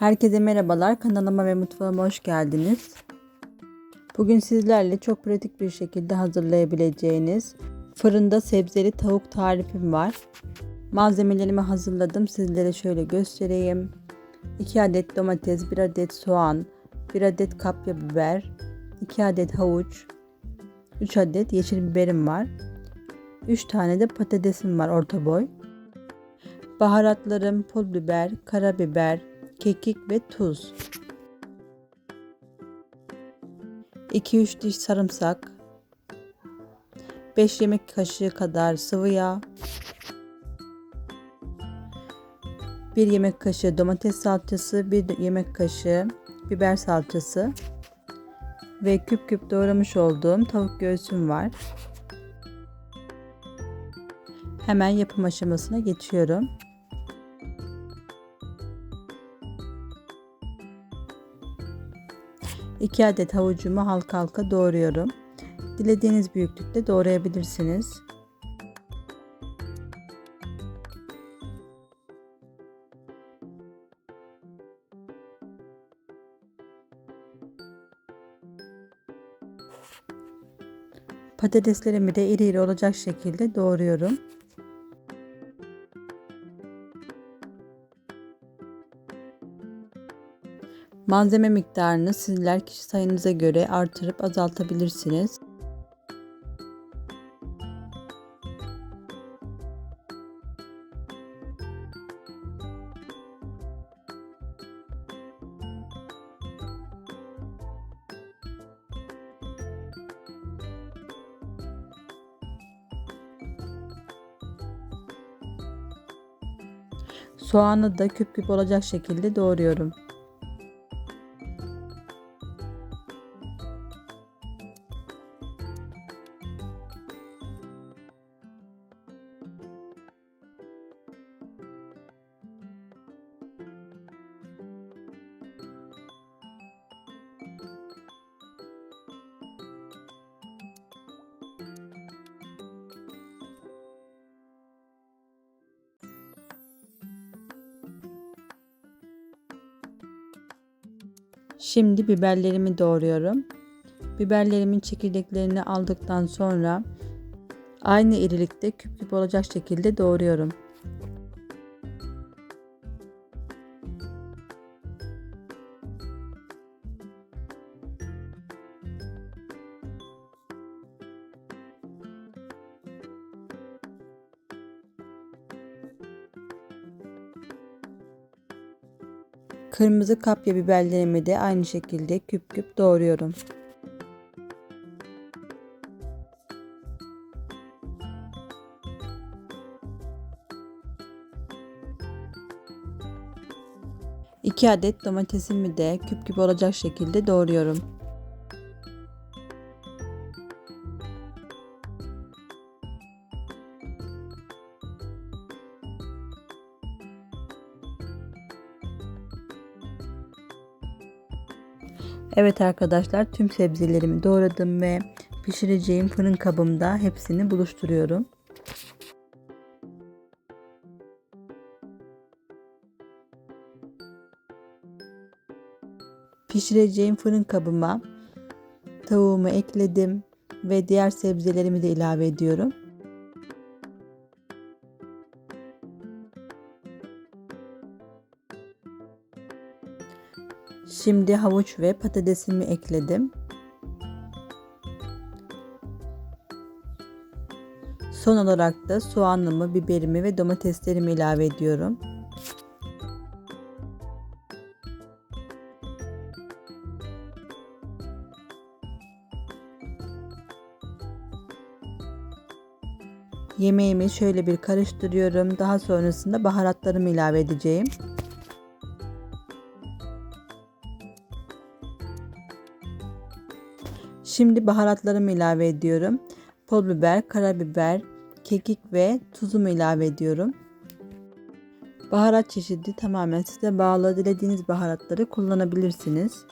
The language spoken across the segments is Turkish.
Herkese merhabalar. Kanalıma ve mutfağıma hoş geldiniz. Bugün sizlerle çok pratik bir şekilde hazırlayabileceğiniz fırında sebzeli tavuk tarifim var. Malzemelerimi hazırladım. Sizlere şöyle göstereyim. 2 adet domates, 1 adet soğan, 1 adet kapya biber, 2 adet havuç, 3 adet yeşil biberim var. 3 tane de patatesim var orta boy. Baharatlarım pul biber, karabiber, kekik ve tuz. 2-3 diş sarımsak. 5 yemek kaşığı kadar sıvı yağ. 1 yemek kaşığı domates salçası, 1 yemek kaşığı biber salçası ve küp küp doğramış olduğum tavuk göğsüm var. Hemen yapım aşamasına geçiyorum. İki adet havucumu halka halka doğruyorum. Dilediğiniz büyüklükte doğrayabilirsiniz. Patateslerimi de iri iri olacak şekilde doğruyorum. Malzeme miktarını sizler kişi sayınıza göre artırıp azaltabilirsiniz. Soğanı da küp küp olacak şekilde doğruyorum. Şimdi biberlerimi doğruyorum. Biberlerimin çekirdeklerini aldıktan sonra aynı irilikte küp küp olacak şekilde doğruyorum. Kırmızı kapya biberlerimi de aynı şekilde küp küp doğruyorum. İki adet domatesimi de küp küp olacak şekilde doğruyorum. Evet arkadaşlar tüm sebzelerimi doğradım ve pişireceğim fırın kabımda hepsini buluşturuyorum. Pişireceğim fırın kabıma tavuğumu ekledim ve diğer sebzelerimi de ilave ediyorum. Şimdi havuç ve patatesimi ekledim. Son olarak da soğanımı, biberimi ve domateslerimi ilave ediyorum. Yemeğimi şöyle bir karıştırıyorum. Daha sonrasında baharatlarımı ilave edeceğim. Şimdi baharatlarımı ilave ediyorum. Pul biber, karabiber, kekik ve tuzumu ilave ediyorum. Baharat çeşidi tamamen size bağlı. Dilediğiniz baharatları kullanabilirsiniz.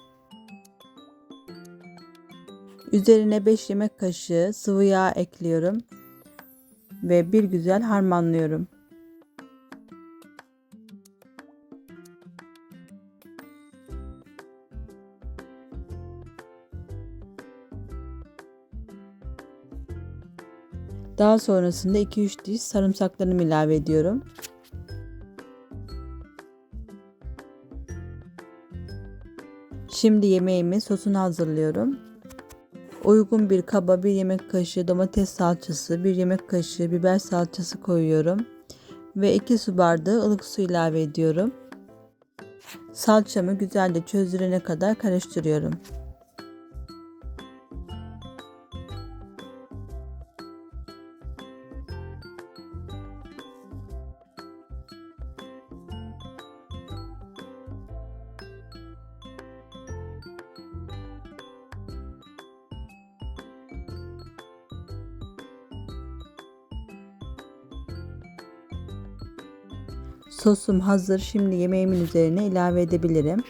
Üzerine 5 yemek kaşığı sıvı yağ ekliyorum ve bir güzel harmanlıyorum. Daha sonrasında 2-3 diş sarımsaklarımı ilave ediyorum. Şimdi yemeğimin sosunu hazırlıyorum. Uygun bir kaba bir yemek kaşığı domates salçası, bir yemek kaşığı biber salçası koyuyorum ve 2 su bardağı ılık su ilave ediyorum. Salçamı güzelce çözdürene kadar karıştırıyorum. Sosum hazır. Şimdi yemeğimin üzerine ilave edebilirim.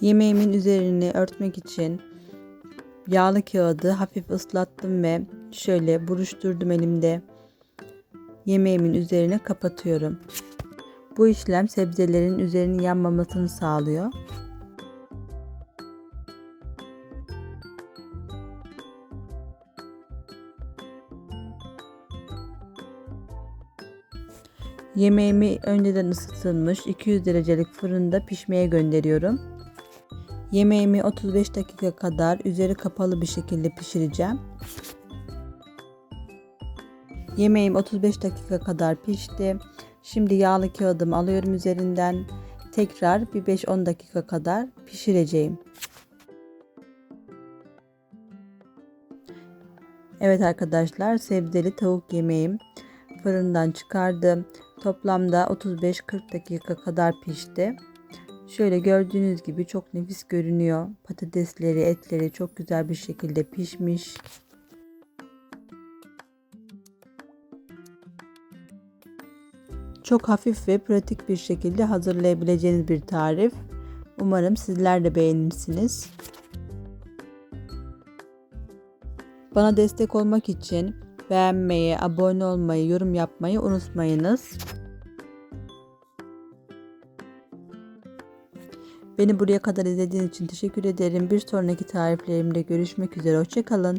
Yemeğimin üzerini örtmek için yağlı kağıdı hafif ıslattım ve şöyle buruşturdum elimde yemeğimin üzerine kapatıyorum. Bu işlem sebzelerin üzerinin yanmamasını sağlıyor. Yemeğimi önceden ısıtılmış 200 derecelik fırında pişmeye gönderiyorum. Yemeğimi 35 dakika kadar üzeri kapalı bir şekilde pişireceğim. Yemeğim 35 dakika kadar pişti. Şimdi yağlı kağıdımı alıyorum üzerinden. Tekrar bir 5-10 dakika kadar pişireceğim. Evet arkadaşlar sebzeli tavuk yemeğim fırından çıkardım. Toplamda 35-40 dakika kadar pişti. Şöyle gördüğünüz gibi çok nefis görünüyor. Patatesleri, etleri çok güzel bir şekilde pişmiş. Çok hafif ve pratik bir şekilde hazırlayabileceğiniz bir tarif. Umarım sizler de beğenirsiniz. Bana destek olmak için beğenmeyi, abone olmayı, yorum yapmayı unutmayınız. Beni buraya kadar izlediğiniz için teşekkür ederim. Bir sonraki tariflerimde görüşmek üzere. Hoşçakalın.